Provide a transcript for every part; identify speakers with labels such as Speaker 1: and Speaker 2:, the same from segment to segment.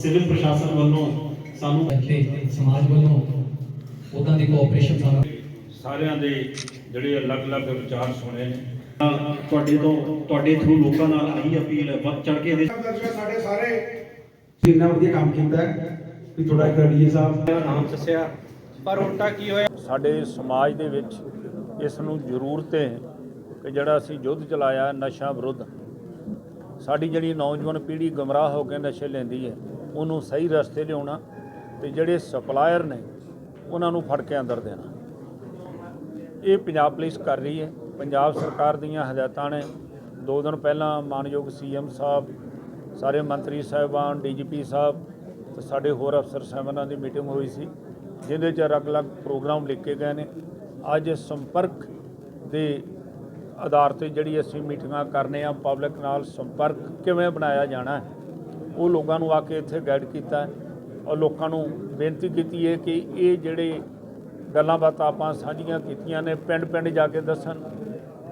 Speaker 1: Civil ਪ੍ਰਸ਼ਾਸਨ ਵੱਲੋਂ ਸਾਨੂੰ
Speaker 2: ਤੇ ਸਮਾਜ ਵੱਲੋਂ ਉਦਾਂ ਦੀ ਕੋਆਪਰੇਸ਼ਨ ਸਾਨੂੰ
Speaker 3: ਸਾਰਿਆਂ ਦੇ ਜਿਹੜੇ ਅਲੱਗ-ਅਲੱਗ ਵਿਚਾਰ ਸੁਣੇ ਨੇ।
Speaker 1: ਤੁਹਾਡੇ ਤੋਂ ਤੁਹਾਡੇ ਥਰੂ ਲੋਕਾਂ ਨਾਲ ਆਹੀ ਅਪੀਲ ਹੈ ਵੱਧ ਚੜ ਕੇ ਇਹਦੇ
Speaker 4: ਸਾਡੇ ਸਾਰੇ। ਇੰਨਾ ਵਧੀਆ ਕੰਮ ਕੀਤਾ ਹੈ ਕਿ ਥੋੜਾ ਇੱਕ ਡੀਏ ਸਾਹਿਬ
Speaker 5: ਨਾਮ ਦੱਸਿਆ ਪਰ ਉਲਟਾ ਕੀ ਹੋਇਆ?
Speaker 3: ਸਾਡੇ ਸਮਾਜ ਦੇ ਵਿੱਚ ਇਸ ਨੂੰ ਜ਼ਰੂਰਤ ਹੈ ਕਿ ਜਿਹੜਾ ਅਸੀਂ ਯੁੱਧ ਚਲਾਇਆ ਨਸ਼ਾ ਵਿਰੁੱਧ ਸਾਡੀ ਜਿਹੜੀ ਨੌਜਵਾਨ ਪੀੜ੍ਹੀ ਗਮਰਾਹ ਹੋ ਕੇ ਨਸ਼ੇ ਲੈਂਦੀ ਹੈ ਉਹਨੂੰ ਸਹੀ ਰਸਤੇ ਲਿਆਉਣਾ ਤੇ ਜਿਹੜੇ ਸਪਲਾਇਰ ਨੇ ਉਹਨਾਂ ਨੂੰ ਫੜ ਕੇ ਅੰਦਰ ਦੇਣਾ। ਇਹ ਪੰਜਾਬ ਪੁਲਿਸ ਕਰ ਰਹੀ ਹੈ। ਪੰਜਾਬ ਸਰਕਾਰ ਦੀਆਂ ਹਦਾਇਤਾਂ ਨੇ ਦੋ ਦਿਨ ਪਹਿਲਾਂ ਮਾਨਯੋਗ ਸੀਐਮ ਸਾਹਿਬ, ਸਾਰੇ ਮੰਤਰੀ ਸਾਹਿਬਾਨ, ਡੀਜੀਪੀ ਸਾਹਿਬ ਤੇ ਸਾਡੇ ਹੋਰ ਅਫਸਰ ਸਾਹਿਬਾਨਾਂ ਦੀ ਮੀਟਿੰਗ ਹੋਈ ਸੀ, ਜਿਹਦੇ 'ਚ ਅਲੱਗ-ਅਲੱਗ ਪ੍ਰੋਗਰਾਮ ਲਿਖੇ ਗਏ ਨੇ। ਅੱਜ ਸੰਪਰਕ ਦੇ ਆਧਾਰ ਤੇ ਜਿਹੜੀ ਅਸੀਂ ਮੀਟਿੰਗਾਂ ਕਰਨੇ ਆ ਪਬਲਿਕ ਨਾਲ ਸੰਪਰਕ ਕਿਵੇਂ ਬਣਾਇਆ ਜਾਣਾ ਹੈ ਉਹ ਲੋਕਾਂ ਨੂੰ ਆ ਕੇ ਇੱਥੇ ਗਾਈਡ ਕੀਤਾ ਔਰ ਲੋਕਾਂ ਨੂੰ ਬੇਨਤੀ ਕੀਤੀ ਹੈ ਕਿ ਇਹ ਜਿਹੜੇ ਗੱਲਾਂ ਬਾਤਾਂ ਆਪਾਂ ਸਾਂਝੀਆਂ ਕੀਤੀਆਂ ਨੇ, ਪਿੰਡ ਪਿੰਡ ਜਾ ਕੇ ਦੱਸਣ,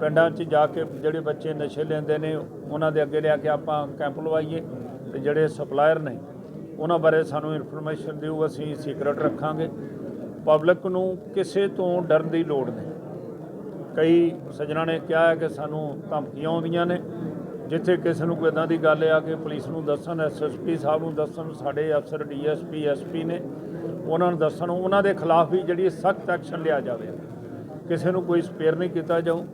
Speaker 3: ਪਿੰਡਾਂ 'ਚ ਜਾ ਕੇ ਜਿਹੜੇ ਬੱਚੇ ਨਸ਼ੇ ਲੈਂਦੇ ਨੇ, ਉਹਨਾਂ ਦੇ ਅੱਗੇ ਲਿਆ ਕੇ ਆਪਾਂ ਕੈਂਪ ਲਵਾਈਏ ਤੇ ਜਿਹੜੇ ਸਪਲਾਇਰ ਨੇ, ਉਹਨਾਂ ਬਾਰੇ ਸਾਨੂੰ ਇਨਫੋਰਮੇਸ਼ਨ ਦਿਓ, ਅਸੀਂ ਸੀਕ੍ਰੇਟ ਰੱਖਾਂਗੇ। ਪਬਲਿਕ ਨੂੰ ਕਿਸੇ ਤੋਂ ਡਰਨ ਦੀ ਲੋੜ ਨਹੀਂ। ਕਈ ਸੱਜਣਾ ਨੇ ਕਿਹਾ ਹੈ ਕਿ ਸਾਨੂੰ ਧਮਕੀਆਂ ਆਉਂਦੀਆਂ ਨੇ ਜਿੱਥੇ ਕਿਸੇ ਨੂੰ ਕੋਈ ਇਦਾਂ ਦੀ ਗੱਲ ਆ ਕਿ ਪੁਲਿਸ ਨੂੰ ਦੱਸਣ ਐਸਐਸਪੀ ਸਾਹਿਬ ਨੂੰ ਦੱਸਣ, ਸਾਡੇ ਅਫਸਰ ਡੀਐਸਪੀ ਐਸਪੀ ਨੇ ਉਹਨਾਂ ਨੂੰ ਦੱਸਣ, ਉਹਨਾਂ ਦੇ ਖਿਲਾਫ ਵੀ ਜਿਹੜੀ ਸਖਤ ਐਕਸ਼ਨ ਲਿਆ ਜਾਵੇ। ਕਿਸੇ ਨੂੰ ਕੋਈ ਸਪੇਅਰ ਨਹੀਂ ਕੀਤਾ ਜਾਊ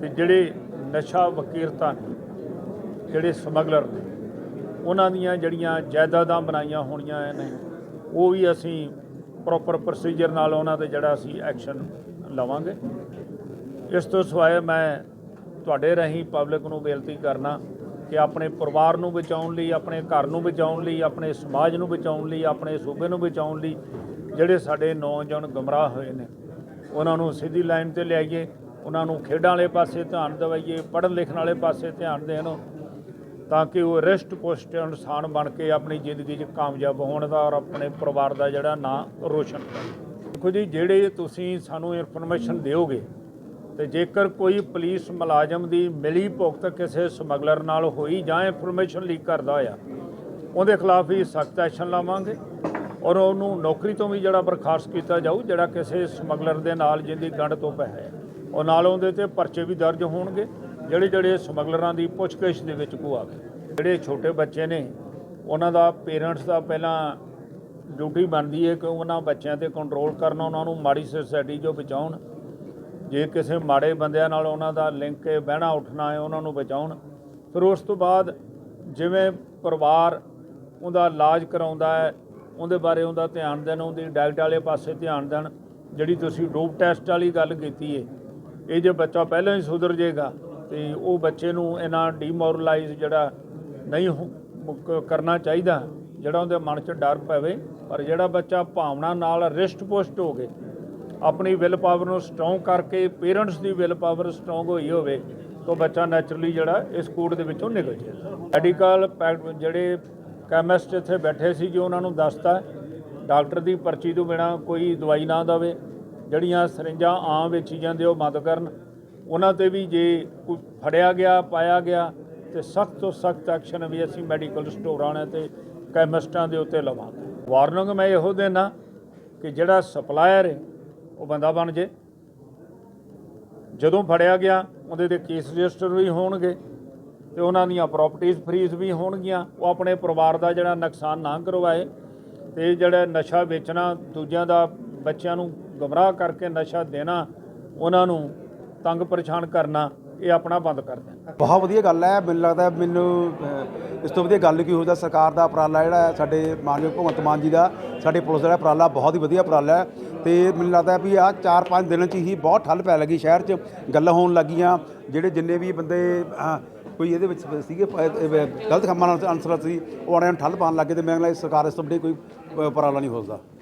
Speaker 3: ਤੇ ਜਿਹੜੇ ਨਸ਼ਾ ਵਕੀਰਤਾ ਨੇ ਜਿਹੜੇ ਸਮਗਲਰ ਨੇ, ਉਹਨਾਂ ਦੀਆਂ ਜਿਹੜੀਆਂ ਜਾਇਦਾਦਾਂ ਬਣਾਈਆਂ ਹੋਣੀਆਂ ਨੇ, ਉਹ ਵੀ ਅਸੀਂ ਪ੍ਰੋਪਰ ਪ੍ਰੋਸੀਜਰ ਨਾਲ ਉਹਨਾਂ ਤੇ ਜਿਹੜਾ ਅਸੀਂ ਐਕਸ਼ਨ ਲਵਾਂਗੇ। ਇਸ ਤੋਂ ਸਿਵਾਏ ਮੈਂ ਤੁਹਾਡੇ ਰਾਹੀਂ ਪਬਲਿਕ ਨੂੰ ਬੇਨਤੀ ਕਰਨਾ ਕਿ ਆਪਣੇ ਪਰਿਵਾਰ ਨੂੰ ਬਚਾਉਣ ਲਈ, ਆਪਣੇ ਘਰ ਨੂੰ ਬਚਾਉਣ ਲਈ, ਆਪਣੇ ਸਮਾਜ ਨੂੰ ਬਚਾਉਣ ਲਈ, ਆਪਣੇ ਸੂਬੇ ਨੂੰ ਬਚਾਉਣ ਲਈ ਜਿਹੜੇ ਸਾਡੇ ਨੌਜਵਾਨ ਗਮਰਾਹ ਹੋਏ ਨੇ, ਉਹਨਾਂ ਨੂੰ ਸਿੱਧੀ ਲਾਈਨ ਤੇ ਲਿਆਈਏ, ਉਹਨਾਂ ਨੂੰ ਖੇਡਾਂ ਵਾਲੇ ਪਾਸੇ ਧਿਆਨ ਦਿਵਾਈਏ, ਪੜ੍ਹਨ ਲਿਖਣ ਵਾਲੇ ਪਾਸੇ ਧਿਆਨ ਦੇਣ ਤਾਂ ਕਿ ਉਹ ਰਿਸ਼ਟ ਪੁਸ਼ਟ ਇਨਸਾਨ ਬਣ ਕੇ ਆਪਣੀ ਜ਼ਿੰਦਗੀ 'ਚ ਕਾਮਯਾਬ ਹੋਣ ਦਾ ਔਰ ਆਪਣੇ ਪਰਿਵਾਰ ਦਾ ਜਿਹੜਾ ਨਾਂ ਰੋਸ਼ਨ ਕਰਨ ਦੇਖੋ ਜੀ, ਜਿਹੜੇ ਤੁਸੀਂ ਸਾਨੂੰ ਇਨਫੋਰਮੇਸ਼ਨ ਦਿਓਗੇ ਤੇ ਜੇਕਰ ਕੋਈ ਪੁਲਿਸ ਮੁਲਾਜ਼ਮ ਦੀ ਮਿਲੀ ਭੁਗਤ ਕਿਸੇ ਸਮਗਲਰ ਨਾਲ ਹੋਈ ਜਾਂ ਇਨਫੋਰਮੇਸ਼ਨ ਲੀਕ ਕਰਦਾ ਹੋਇਆ ਉਹਦੇ ਖਿਲਾਫ ਵੀ ਸਖਤ ਐਕਸ਼ਨ ਲਾਵਾਂਗੇ ਔਰ ਉਹਨੂੰ ਨੌਕਰੀ ਤੋਂ ਵੀ ਜਿਹੜਾ ਬਰਖਾਸਤ ਕੀਤਾ ਜਾਊ, ਜਿਹੜਾ ਕਿਸੇ ਸਮਗਲਰ ਦੇ ਨਾਲ ਜਿਹਦੀ ਗੰਢ ਤੋਂ ਪੈ ਹੈ ਉਹ ਨਾਲ ਉਹਦੇ ਤੇ ਪਰਚੇ ਵੀ ਦਰਜ ਹੋਣਗੇ, ਜਿਹੜੇ ਜਿਹੜੇ ਸਮਗਲਰਾਂ ਦੀ ਪੁੱਛਗਿੱਛ ਦੇ ਵਿੱਚ ਕੋ ਆਵੇ। ਜਿਹੜੇ ਛੋਟੇ ਬੱਚੇ ਨੇ, ਉਹਨਾਂ ਦਾ ਪੇਰੈਂਟਸ ਦਾ ਪਹਿਲਾਂ ਡਿਊਟੀ ਬਣਦੀ ਹੈ ਕਿ ਉਹਨਾਂ ਬੱਚਿਆਂ ਤੇ ਕੰਟਰੋਲ ਕਰਨਾ, ਉਹਨਾਂ ਨੂੰ ਮਾੜੀ ਸੋਸਾਇਟੀ 'ਚੋਂ ਬਚਾਉਣ। ਜੇ ਕਿਸੇ ਮਾੜੇ ਬੰਦਿਆਂ ਨਾਲ ਉਹਨਾਂ ਦਾ ਲਿੰਕ ਹੈ ਬਹਿਣਾ ਉੱਠਣਾ ਹੈ, ਉਹਨਾਂ ਨੂੰ ਬਚਾਉਣ। ਫਿਰ ਉਸ ਤੋਂ ਬਾਅਦ ਜਿਵੇਂ ਪਰਿਵਾਰ ਉਹਦਾ ਇਲਾਜ ਕਰਾਉਂਦਾ ਹੈ, ਉਹਦੇ ਬਾਰੇ ਉਹਦਾ ਧਿਆਨ ਦੇਣ, ਉਹਦੀ ਡਾਇਟ ਵਾਲੇ ਪਾਸੇ ਧਿਆਨ ਦੇਣ, ਜਿਹੜੀ ਤੁਸੀਂ ਡੋਪ ਟੈਸਟ ਵਾਲੀ ਗੱਲ ਕੀਤੀ ਹੈ ਇਹ ਜੇ ਬੱਚਾ ਪਹਿਲਾਂ ਹੀ ਸੁਧਰ ਜਾਏਗਾ, ਤੇ ਉਹ ਬੱਚੇ ਨੂੰ ਇਹਨਾਂ ਡੀਮੋਰਲਾਈਜ਼ ਜਿਹੜਾ ਨਹੀਂ ਹੋ- ਕਰਨਾ ਚਾਹੀਦਾ, ਜਿਹੜਾ ਉਹਦੇ ਮਨ 'ਚ ਡਰ ਪਵੇ, ਪਰ ਜਿਹੜਾ ਬੱਚਾ ਭਾਵਨਾ ਨਾਲ ਰਿਸ਼ਟ ਪੁਸ਼ਟ ਹੋ ਗਏ ਆਪਣੀ ਵਿਲ ਪਾਵਰ ਨੂੰ ਸਟਰੋਂਗ ਕਰਕੇ ਪੇਰੈਂਟਸ ਦੀ ਵਿਲ ਪਾਵਰ ਸਟਰੋਂਗ ਹੋਈ ਹੋਵੇ ਤਾਂ ਬੱਚਾ ਨੈਚੁਰਲੀ ਜਿਹੜਾ ਇਸ ਕੋਡ ਦੇ ਵਿੱਚੋਂ ਨਿਕਲ ਜਾਏ। ਮੈਡੀਕਲ ਜਿਹੜੇ ਕੈਮਿਸਟ ਇੱਥੇ ਬੈਠੇ ਸੀ ਜੀ, ਉਹਨਾਂ ਨੂੰ ਦੱਸਤਾ ਡਾਕਟਰ ਦੀ ਪਰਚੀ ਤੋਂ ਬਿਨਾ ਕੋਈ ਦਵਾਈ ਨਾ ਦੇਵੇ। ਜਿਹੜੀਆਂ ਸਰਿੰਜਾਂ ਆਮ ਵੇਚੀ ਜਾਂਦੇ ਉਹ ਬੰਦ ਕਰਨ। ਉਹਨਾਂ ਤੇ ਵੀ ਜੇ ਕੋਈ ਫੜਿਆ ਗਿਆ, ਪਾਇਆ ਗਿਆ, ਤੇ ਸਖਤ ਤੋਂ ਸਖਤ ਐਕਸ਼ਨ ਵੀ ਅਸੀਂ ਮੈਡੀਕਲ ਸਟੋਰਾਂ ਨੇ ਤੇ ਕੈਮਿਸਟਾਂ ਦੇ ਉੱਤੇ ਲਵਾਂਗੇ। ਵਾਰਨਿੰਗ ਮੈਂ ਇਹੋ ਦੇਣਾ ਕਿ ਜਿਹੜਾ ਸਪਲਾਇਰ ਹੈ ਉਹ ਬੰਦਾ ਬਣ ਜੇ। ਜਦੋਂ ਫੜਿਆ ਗਿਆ, ਉਹਦੇ ਤੇ ਕੇਸ ਰਜਿਸਟਰ ਵੀ ਹੋਣਗੇ ਤੇ ਉਹਨਾਂ ਦੀਆਂ ਪ੍ਰਾਪਰਟੀਆਂ ਫਰੀਜ਼ ਵੀ ਹੋਣਗੀਆਂ। ਉਹ ਆਪਣੇ ਪਰਿਵਾਰ ਦਾ ਜਿਹੜਾ ਨੁਕਸਾਨ ਨਾ ਕਰਵਾਏ ਤੇ ਜਿਹੜਾ ਨਸ਼ਾ ਵੇਚਣਾ, ਦੂਜਿਆਂ ਦਾ ਬੱਚਿਆਂ ਨੂੰ ਗਮਰਾਹ ਕਰਕੇ ਨਸ਼ਾ ਦੇਣਾ, ਉਹਨਾਂ ਨੂੰ ਤੰਗ ਪਰੇਸ਼ਾਨ ਕਰਨਾ, ਇਹ ਆਪਣਾ ਬੰਦ ਕਰ ਦੇਣ।
Speaker 4: ਬਹੁਤ ਵਧੀਆ ਗੱਲ ਹੈ। ਮੈਨੂੰ ਲੱਗਦਾ ਮੈਨੂੰ ਇਸ ਤੋਂ ਵਧੀਆ ਗੱਲ ਕੀ ਹੋ ਸਕਦਾ ਸਰਕਾਰ ਦਾ ਉਪਰਾਲਾ ਜਿਹੜਾ ਹੈ, ਸਾਡੇ ਮਾਨਯੋਗ ਭਗਵੰਤ ਮਾਨ ਜੀ ਦਾ, ਸਾਡੇ ਪੁਲਿਸ ਦਾ ਉਪਰਾਲਾ, ਬਹੁਤ ਹੀ ਵਧੀਆ ਉਪਰਾਲਾ ਹੈ। ਤੇ ਮੈਨੂੰ ਲੱਗਦਾ ਵੀ ਆ 4-5 ਦਿਨਾਂ 'ਚ ਹੀ ਬਹੁਤ ਠੱਲ ਪੈ ਲੱਗੀ ਸ਼ਹਿਰ 'ਚ ਗੱਲਾਂ ਹੋਣ ਲੱਗੀਆਂ ਜਿਹੜੇ ਜਿੰਨੇ ਵੀ ਬੰਦੇ ਕੋਈ ਇਹਦੇ ਵਿੱਚ ਸੀਗੇ ਗਲਤ ਕੰਮਾਂ ਨਾਲ ਅਨਸਰ ਸੀ ਉਹ ਆਣਿਆਂ ਨੂੰ ਠੱਲ ਪਾਉਣ ਲੱਗੇ ਤੇ ਮੈਨੂੰ ਲੱਗਦਾ ਸਰਕਾਰ ਇਸ ਤੋਂ ਬੜੀ ਕੋਈ ਅਹ, ਉਪਰਾਲਾ ਨਹੀਂ ਹੋ ਸਕਦਾ